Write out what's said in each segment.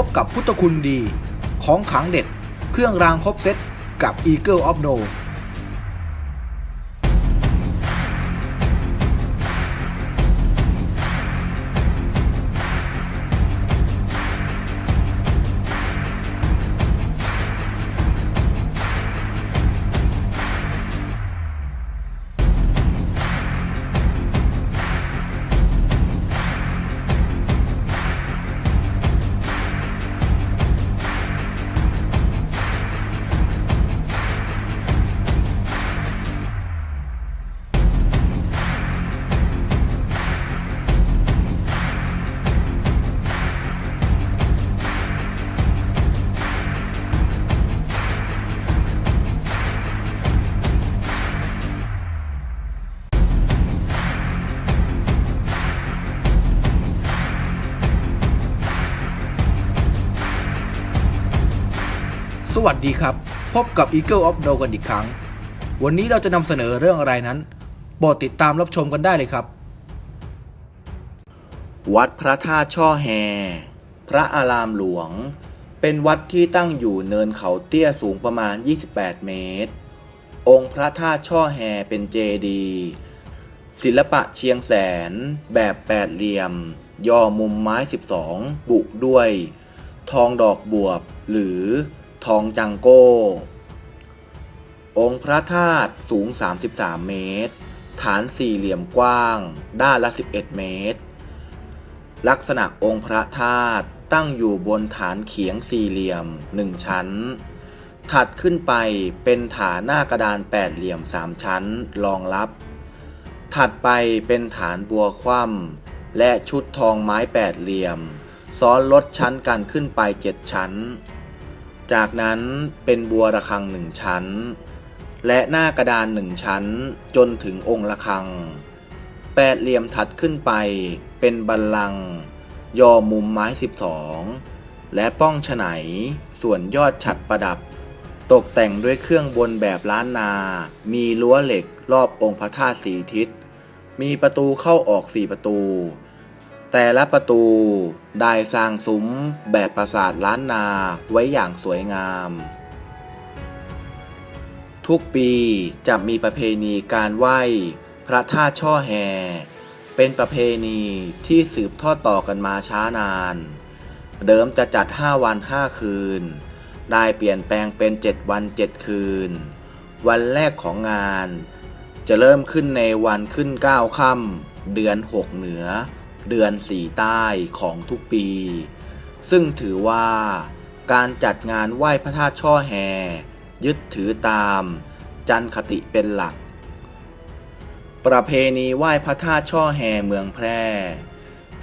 พบกับพุทธคุณดี ของขังเด็ด เครื่องรางครบเซตกับ Eagle of No วัสดีครับ พบกับ Eagle of No กันอีกครั้ง วันนี้เราจะนำเสนอเรื่องอะไรนั้นโปรดติดตามรับชมกันได้เลยครับ วัดพระธาตุช่อแฮ พระอารามหลวง เป็นวัดที่ตั้งอยู่เนินเขาเตี้ยสูงประมาณ 28 เมตร องค์พระธาตุช่อแฮเป็นเจดีย์ศิลปะเชียงแสน แบบแปดเหลี่ยม ย่อมุมไม้ 12 บุด้วย ทองดอกบวบหรือ ทองจังโก้ องค์พระธาตุสูง 33 เมตร ฐานสี่เหลี่ยมกว้าง ด้านละ 11 เมตร ลักษณะองค์พระธาตุตั้งอยู่บนฐานเขียงสี่เหลี่ยมหนึ่งชั้น ถัดขึ้นไปเป็นฐานหน้ากระดานแปดเหลี่ยมสามชั้นรองรับ ถัดไปเป็นฐานบัวคว่ำและชุดทองไม้แปดเหลี่ยม ซ้อนลดชั้นกันขึ้นไปเจ็ดชั้น จากนั้นเป็นบัวระฆังหนึ่งชั้น และหน้ากระดานหนึ่งชั้นจนถึงองค์ระฆัง แปดเหลี่ยมถัดขึ้นไปเป็นบัลลังก์ยอมุมไม้ 12 และป้องฉไนส่วนยอดฉัดประดับ ตกแต่งด้วยเครื่องบนแบบล้านนา มีรั้วเหล็กรอบองค์พระธาตุสีทิศ มีประตูเข้าออกสี่ประตู แต่ละประตูได้สร้างซุ้มแบบปราสาทล้านนาไว้อย่างสวยงาม ทุกปีจะมีประเพณีการไหว้พระธาตุช่อแฮเป็นประเพณีที่สืบทอดต่อกันมาช้านาน เดิมจะจัด 5 วัน 5 คืน ได้เปลี่ยนแปลงเป็น 7 วัน 7 คืน วันแรกของงาน จะเริ่มขึ้นในวันขึ้น 9 ค่ำเดือน 6 เหนือ เดือน4ใต้ของทุกปี ซึ่งถือว่าการจัดงานไหว้พระธาตุช่อแฮยึดถือตามจันคติเป็นหลัก ประเพณีไหว้พระธาตุช่อแห่เมืองแพร่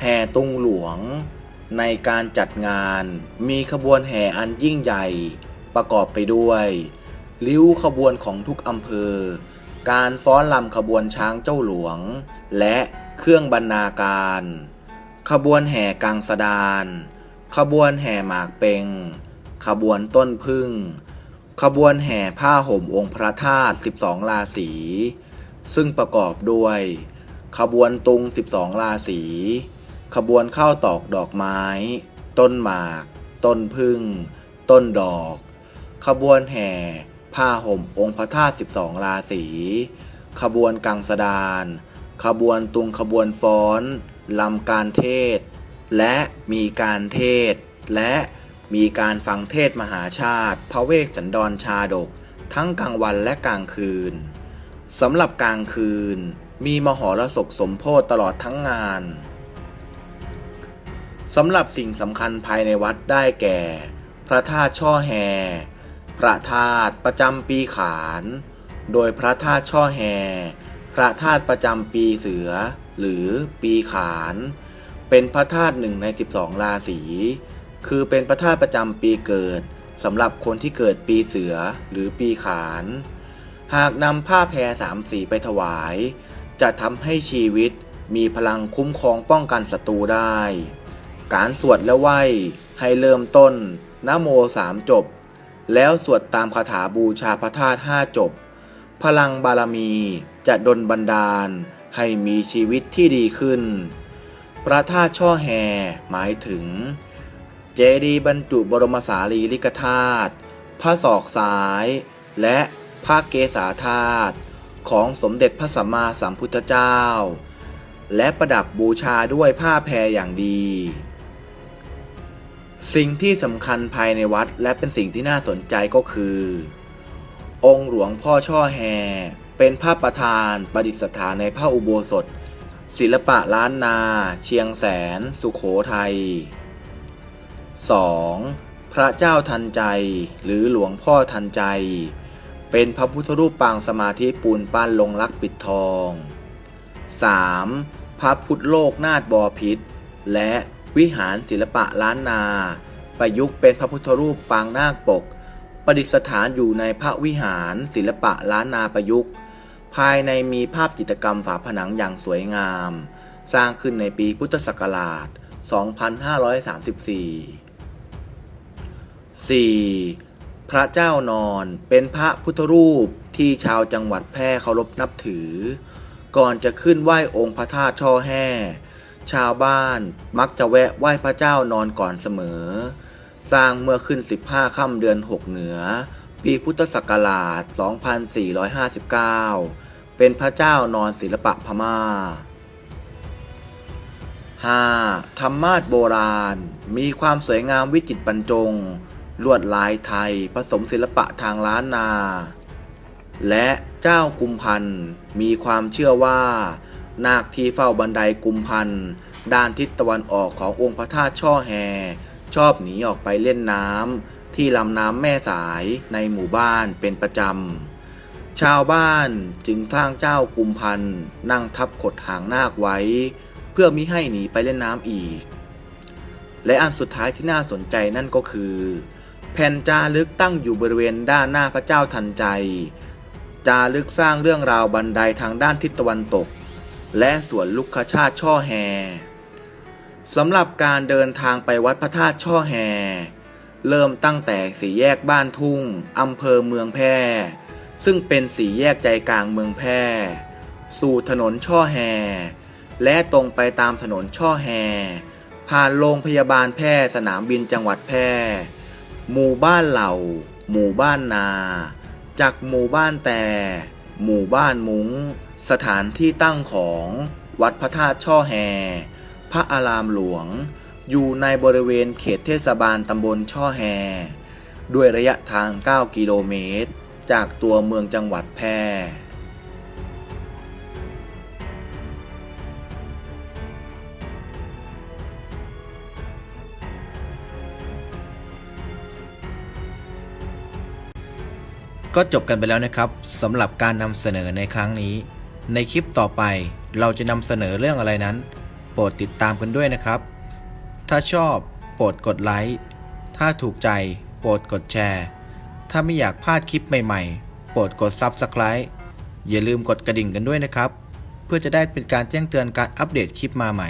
แห่ตุงหลวง ในการจัดงานมีขบวนแห่อันยิ่งใหญ่ประกอบไปด้วยริ้วขบวนของทุกอำเภอ การฟ้อนลำขบวนช้างเจ้าหลวง และ เครื่องบรรณาการ ขบวนแห่กังสดาน ขบวนแห่หมากเปงขบวนต้นพึ่ง ขบวนแห่ผ้าห่มองค์พระธาตุ 12 ราศี ซึ่งประกอบด้วย ขบวนตุง 12 ราศี ขบวนข้าวตอกดอกไม้ ต้นหมาก ต้นพึ่ง ต้นดอก ขบวนแห่ผ้าห่มองค์พระธาตุ 12 ราศี ขบวนกังสดาน ขบวนตุงขบวนฟ้อนลำการเทศ และมีการเทศ และมีการฟังเทศมหาชาติ พระเวสสันดรชาดก ทั้งกลางวันและกลางคืนสำหรับกลางคืน มีมหรสพสมโพธตลอดทั้งงานสำหรับสิ่งสำคัญภายในวัดได้แก่ พระธาตุช่อแฮ พระธาตุประจำปีขาน โดยพระธาตุช่อแฮ พระธาตุประจำปีเสือ หรือปีขาน เป็นพระธาตุหนึ่งใน 12 ราศี คือเป็นพระธาตุประจำปีเกิดสำหรับคนที่เกิดปีเสือหรือปีขาน หากนำผ้าแพรสามสีไปถวาย จะทำให้ชีวิตมีพลังคุ้มครองป้องกันศัตรูได้ การสวดและไหว้ให้เริ่มต้นนโมสามจบ แล้วสวดตามคาถาบูชาพระธาตุห้าจบ พลังบารมีจะดลบันดาลให้มีชีวิตที่ดีขึ้น พระธาตุช่อแฮหมายถึง เจดีย์บรรจุบรมสารีริกธาตุพระศอกซ้าย และพระเกศาธาตุของสมเด็จพระสัมมาสัมพุทธเจ้า และประดับบูชาด้วยผ้าแพรอย่างดี สิ่งที่สำคัญภายในวัดและเป็นสิ่งที่น่าสนใจก็คือ องค์หลวงพ่อช่อแฮ เป็นพระประธานประดิษฐานในพระอุโบสถ ศิลปะล้านนา เชียงแสน สุขโขทัย 2. พระเจ้าทันใจหรือหลวงพ่อทันใจ เป็นพระพุทธรูปปางสมาธิปูนปั้นลงลักปิดทอง 3. พระพุทธโลกนาฏบอพิษ และวิหารศิลปะล้านนา ประยุกต์เป็นพระพุทธรูปปางนาคปก ประดิษฐานอยู่ในพระวิหารศิลปะล้านนาประยุกต์ ภายในมีภาพจิตรกรรมฝาผนังอย่างสวยงาม สร้างขึ้นในปีพุทธศักราช 2534 4. พระเจ้านอนเป็นพระพุทธรูปที่ชาวจังหวัดแพร่เคารพนับถือ ก่อนจะขึ้นไหว้องค์พระธาตุช่อแห่ชาวบ้านมักจะแวะไหว้พระเจ้านอนก่อนเสมอ สร้างเมื่อขึ้น 15 ค่ำเดือน 6 เหนือ ปีพุทธศักราช 2459 เป็นพระเจ้านอนศิลปะพม่า 5. ธรรมาสโบราณ มีความสวยงามวิจิตรบรรจง ลวดลายไทยผสมศิลปะทางล้านนา และเจ้ากุมพันธ์มีความเชื่อว่า นาคที่เฝ้าบันไดกุมพันธ์ด้านทิศตะวันออกขององค์พระธาตุช่อแฮ ชอบหนีออกไปเล่นน้ำที่ลำน้ำแม่สายในหมู่บ้านเป็นประจำ ชาวบ้านจึงสร้างเจ้ากุมพันนั่งทับขดหางนาคไว้ เพื่อมิให้หนีไปเล่นน้ำอีก และอันสุดท้ายที่น่าสนใจนั่นก็คือ แผ่นจารึกตั้งอยู่บริเวณด้านหน้าพระเจ้าทันใจ จารึกสร้างเรื่องราวบันไดทางด้านทิศตะวันตก และสวนลุกคชาติช่อแฮ สำหรับการเดินทางไปวัดพระธาตุช่อแฮเริ่มตั้งแต่สี่แยกบ้านทุ่งอำเภอเมืองแพร่ซึ่งเป็นสี่แยกใจกลางเมืองแพร่สู่ถนนช่อแฮและตรงไปตามถนนช่อแฮผ่านโรงพยาบาลแพร่สนามบินจังหวัดแพร่ หมู่บ้านเหล่า หมู่บ้านนา จากหมู่บ้านแต่ หมู่บ้านมุง้ง สถานที่ตั้งของวัดพระธาตุช่อแฮ พระอารามหลวง อยู่ในบริเวณเขตเทศบาลตำบลช่อแฮ ด้วยระยะทาง 9 กิโลเมตร จากตัวเมืองจังหวัดแพร่ก็จบกันไปแล้วนะครับสำหรับการนำเสนอในครั้งนี้ ในคลิปต่อไปเราจะนำเสนอเรื่องอะไรนั้น โปรดติดตามกันด้วยนะครับ ถ้าชอบโปรดกดไลค์ ถ้าถูกใจโปรดกดแชร์ ถ้าไม่อยากพลาดคลิปใหม่ๆ โปรดกด Subscribe อย่าลืมกดกระดิ่งกันด้วยนะครับ เพื่อจะได้เป็นการแจ้งเตือนการอัปเดตคลิปมาใหม่